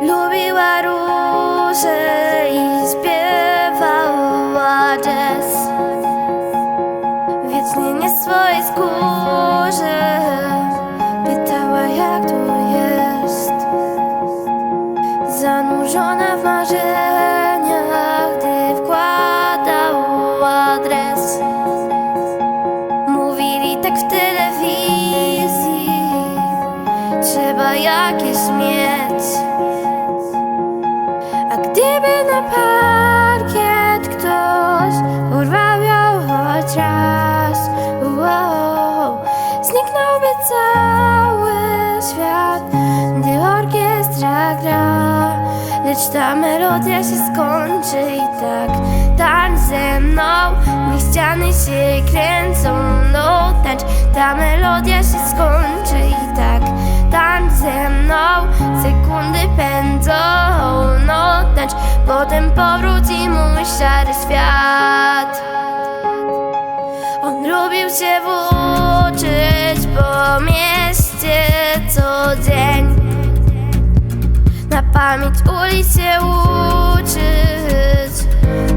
Lubiła róże i śpiewała jazz. Wiecznie nie swojej skórze Trzeba jakieś mieć. A gdyby na parkiet ktoś Urwał ją choć raz wow, Zniknąłby cały świat Gdy orkiestra gra. Lecz ta melodia się skończy i tak Tańcz ze mną Niech ściany się kręcą No tańcz. Ta melodia się skończy Potem powróci mój szary świat. On lubił się włóczyć po mieście co dzień. Na pamięć ulic się uczyć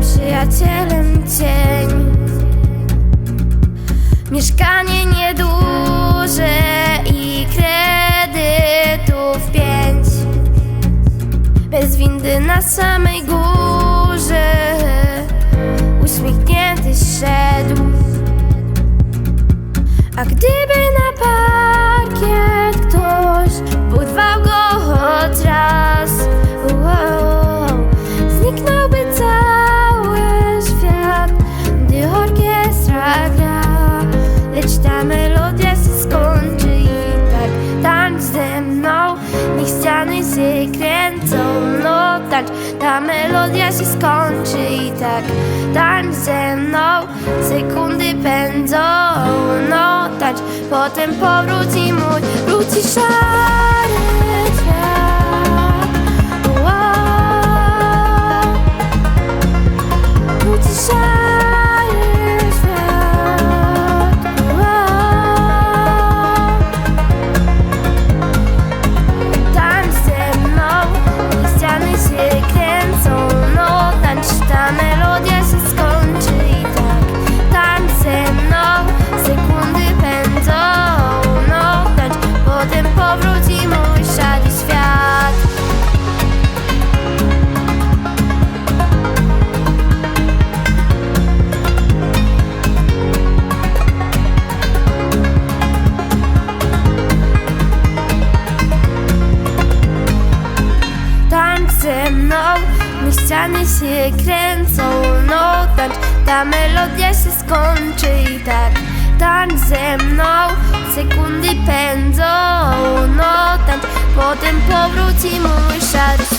Przyjacielem cień samej górze. Uśmiechnięty szedł. A gdyby Ta melodia się skończy i tak Tańcz ze mną. Sekundy pędzą No tańcz Potem powróci mój Wróci szary ściany się kręcą No tańcz, ta melodia się skończy i tak Tańcz ze mną, sekundy pędzą No tańcz, potem powróci mój świat